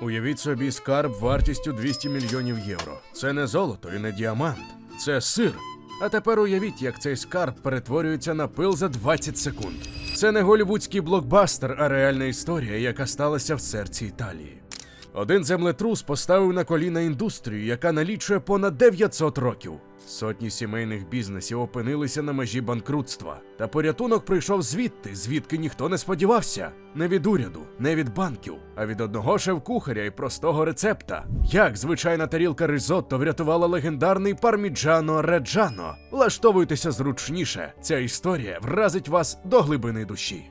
Уявіть собі скарб вартістю 200 мільйонів євро. Це не золото і не діамант, це сир. А тепер уявіть, як цей скарб перетворюється на пил за 20 секунд. Це не голівудський блокбастер, а реальна історія, яка сталася в серці Італії. Один землетрус поставив на коліна індустрію, яка налічує понад 900 років. Сотні сімейних бізнесів опинилися на межі банкрутства. Та порятунок прийшов звідти, звідки ніхто не сподівався. Не від уряду, не від банків, а від одного шеф-кухаря і простого рецепта. Як звичайна тарілка ризотто врятувала легендарний парміджано реджано. Влаштовуйтеся зручніше. Ця історія вразить вас до глибини душі.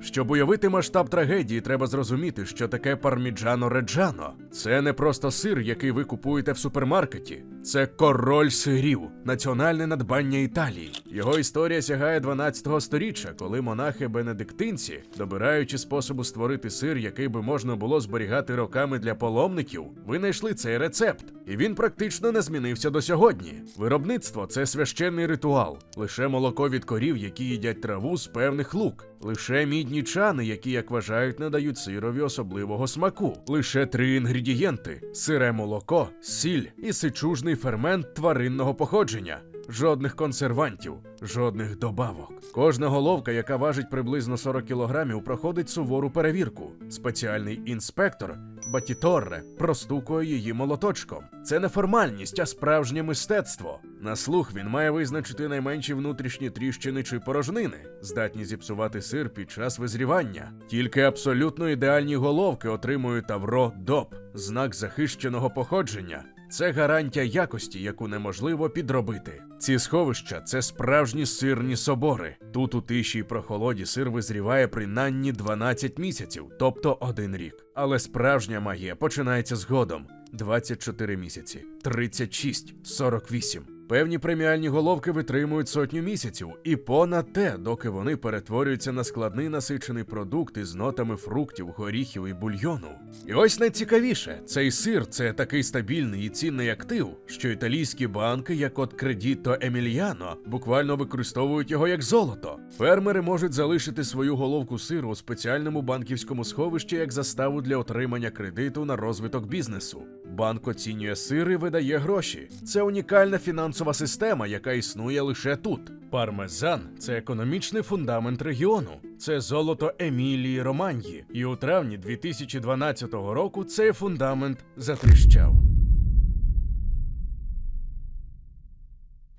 Щоб уявити масштаб трагедії, треба зрозуміти, що таке парміджано реджано. Це не просто сир, який ви купуєте в супермаркеті. Це король сирів, національне надбання Італії. Його історія сягає 12 сторіччя, коли монахи-бенедиктинці, добираючи способу створити сир, який би можна було зберігати роками для паломників, винайшли цей рецепт. І він практично не змінився до сьогодні. Виробництво це священний ритуал, лише молоко від корів, які їдять траву з певних лук. Лише мідні чани, які, як вважають, надають сирові особливого смаку. Лише три інгредієнти: сире молоко, сіль і сичужний фермент тваринного походження. Жодних консервантів, жодних добавок. Кожна головка, яка важить приблизно 40 кілограмів, проходить сувору перевірку. Спеціальний інспектор Батіторре простукує її молоточком. Це не формальність, а справжнє мистецтво. На слух він має визначити найменші внутрішні тріщини чи порожнини, здатні зіпсувати сир під час визрівання. Тільки абсолютно ідеальні головки отримують Тавро ДОП, знак захищеного походження. Це гарантія якості, яку неможливо підробити. Ці сховища це справжні сирні собори. Тут у тиші й прохолоді сир визріває принаймні 12 місяців, тобто один рік. Але справжня магія починається згодом: 24 місяці, 36, 48. Певні преміальні головки витримують сотню місяців, і понад те, доки вони перетворюються на складний насичений продукт із нотами фруктів, горіхів і бульйону. І ось найцікавіше, цей сир це такий стабільний і цінний актив, що італійські банки, як от Кредіто Емільяно, буквально використовують його як золото. Фермери можуть залишити свою головку сиру у спеціальному банківському сховищі як заставу для отримання кредиту на розвиток бізнесу. Банк оцінює сир і видає гроші. Це унікальна фінансова система, яка існує лише тут. Пармезан це економічний фундамент регіону. Це золото Емілії Романьї. І у травні 2012 року цей фундамент затріщав.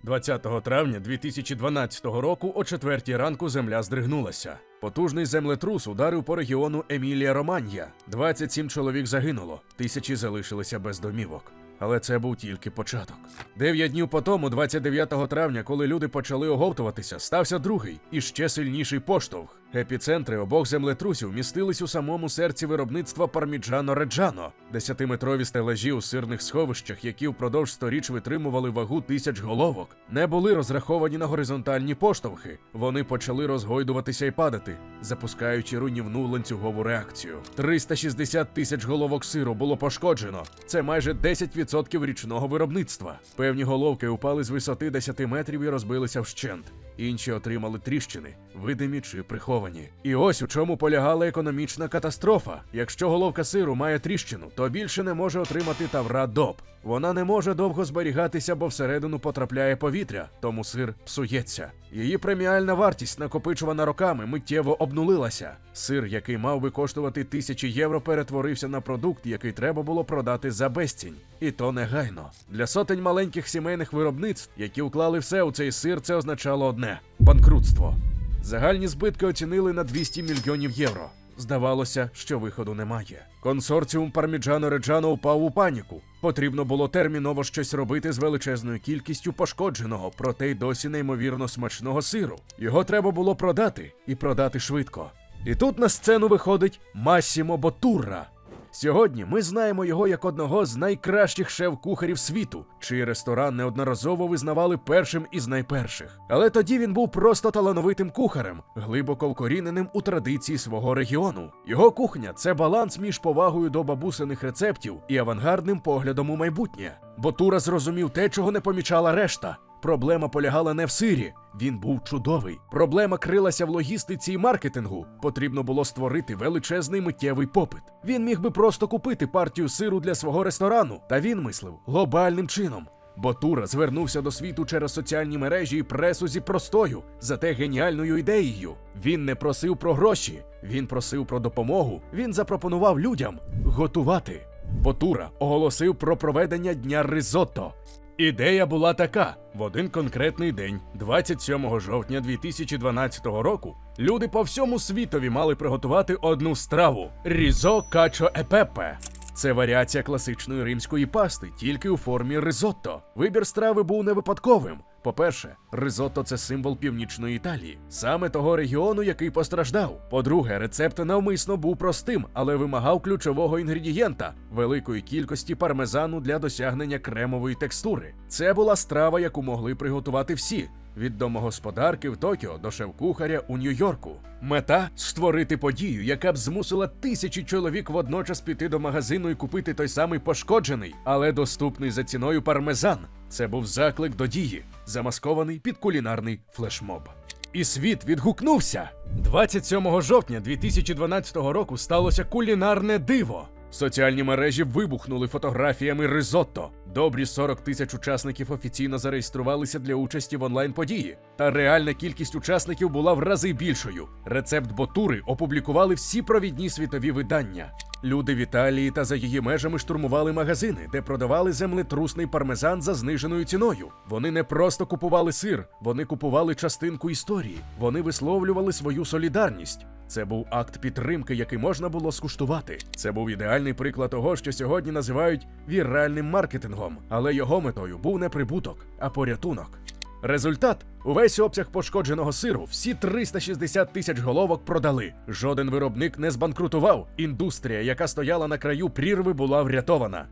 20 травня 2012 року о 4 ранку земля здригнулася. Потужний землетрус ударив по регіону Емілія Романья. 27 чоловік загинуло, тисячі залишилися без домівок. Але це був тільки початок. Дев'ять днів по тому, 29 травня, коли люди почали оговтуватися, стався другий і ще сильніший поштовх. Епіцентри обох землетрусів містились у самому серці виробництва парміджано реджано десятиметрові стелажі у сирних сховищах, які впродовж сторіч витримували вагу тисяч головок, не були розраховані на горизонтальні поштовхи. Вони почали розгойдуватися і падати, запускаючи руйнівну ланцюгову реакцію. 360 тисяч головок сиру було пошкоджено. Це майже 10% річного виробництва. Певні головки упали з висоти 10 метрів і розбилися вщент. Інші отримали тріщини, видимі чи приховані. І ось у чому полягала економічна катастрофа. Якщо головка сиру має тріщину, то більше не може отримати тавра доп. Вона не може довго зберігатися, бо всередину потрапляє повітря, тому сир псується. Її преміальна вартість, накопичувана роками, миттєво обнулилася. Сир, який мав би коштувати тисячі євро, перетворився на продукт, який треба було продати за безцінь. І то негайно. Для сотень маленьких сімейних виробництв, які уклали все у цей сир, це означало одне банкрутство. Загальні збитки оцінили на 200 мільйонів євро. Здавалося, що виходу немає. Консорціум Парміджано Реджано впав у паніку. Потрібно було терміново щось робити з величезною кількістю пошкодженого, проте й досі неймовірно смачного сиру. Його треба було продати і продати швидко. І тут на сцену виходить Масімо Ботурра. Сьогодні ми знаємо його як одного з найкращих шеф-кухарів світу, чий ресторан неодноразово визнавали першим із найперших. Але тоді він був просто талановитим кухарем, глибоко вкоріненим у традиції свого регіону. Його кухня це баланс між повагою до бабусиних рецептів і авангардним поглядом у майбутнє. Ботура зрозумів те, чого не помічала решта. Проблема полягала не в сирі, він був чудовий. Проблема крилася в логістиці і маркетингу. Потрібно було створити величезний миттєвий попит. Він міг би просто купити партію сиру для свого ресторану, та він мислив глобальним чином. Ботура звернувся до світу через соціальні мережі і пресу зі простою, зате геніальною ідеєю. Він не просив про гроші, він просив про допомогу. Він запропонував людям готувати. Ботура оголосив про проведення дня ризотто. Ідея була така: в один конкретний день, 27 жовтня 2012 року, люди по всьому світові мали приготувати одну страву різо качо епепе. Це варіація класичної римської пасти, тільки у формі ризотто. Вибір страви був не випадковим. По-перше, ризотто це символ північної Італії, саме того регіону, який постраждав. По-друге, рецепт навмисно був простим, але вимагав ключового інгредієнта великої кількості пармезану для досягнення кремової текстури. Це була страва, яку могли приготувати всі. Від домогосподарки в Токіо до шеф-кухаря у Нью-Йорку. Мета створити подію, яка б змусила тисячі чоловік водночас піти до магазину і купити той самий пошкоджений, але доступний за ціною пармезан. Це був заклик до дії, замаскований під кулінарний флешмоб. І світ відгукнувся. 27 жовтня 2012 року сталося кулінарне диво. Соціальні мережі вибухнули фотографіями ризотто. Добрі 40 тисяч учасників офіційно зареєструвалися для участі в онлайн-події. Та реальна кількість учасників була в рази більшою. Рецепт ботури опублікували всі провідні світові видання. Люди в Італії та за її межами штурмували магазини, де продавали землетрусний пармезан за зниженою ціною. Вони не просто купували сир, вони купували частинку історії. Вони висловлювали свою солідарність. Це був акт підтримки, який можна було скуштувати. Це був ідеальний приклад того, що сьогодні називають віральним маркетингом, але його метою був не прибуток, а порятунок. Результат увесь обсяг пошкодженого сиру, всі 360 тисяч головок продали. Жоден виробник не збанкрутував. Індустрія, яка стояла на краю прірви, була врятована.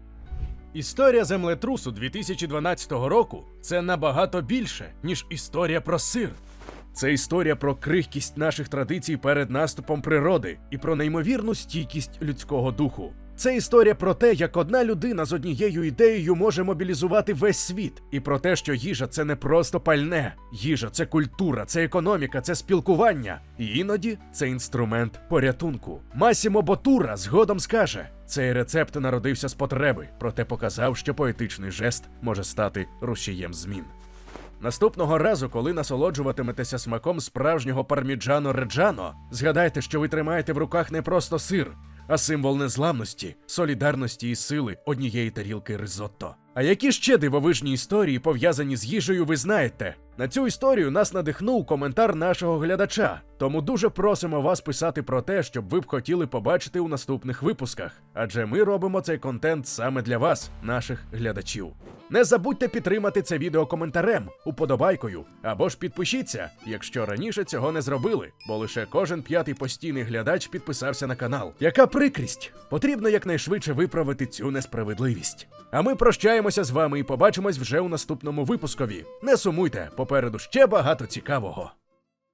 Історія землетрусу 2012 року це набагато більше, ніж історія про сир. Це історія про крихкість наших традицій перед наступом природи і про неймовірну стійкість людського духу. Це історія про те, як одна людина з однією ідеєю може мобілізувати весь світ, і про те, що їжа це не просто пальне. Їжа це культура, це економіка, це спілкування. І іноді це інструмент порятунку. Масімо Ботура згодом скаже: цей рецепт народився з потреби, проте показав, що поетичний жест може стати рушієм змін. Наступного разу, коли насолоджуватиметеся смаком справжнього парміджано реджано, згадайте, що ви тримаєте в руках не просто сир, а символ незламності, солідарності і сили однієї тарілки ризотто. А які ще дивовижні історії пов'язані з їжею, ви знаєте? На цю історію нас надихнув коментар нашого глядача. Тому дуже просимо вас писати про те, щоб ви б хотіли побачити у наступних випусках, адже ми робимо цей контент саме для вас, наших глядачів. Не забудьте підтримати це відео коментарем, уподобайкою або ж підпишіться, якщо раніше цього не зробили, бо лише кожен п'ятий постійний глядач підписався на канал. Яка прикрість! Потрібно якнайшвидше виправити цю несправедливість. А ми прощаємося з вами і побачимось вже у наступному випускові. Не сумуйте, попереду ще багато цікавого.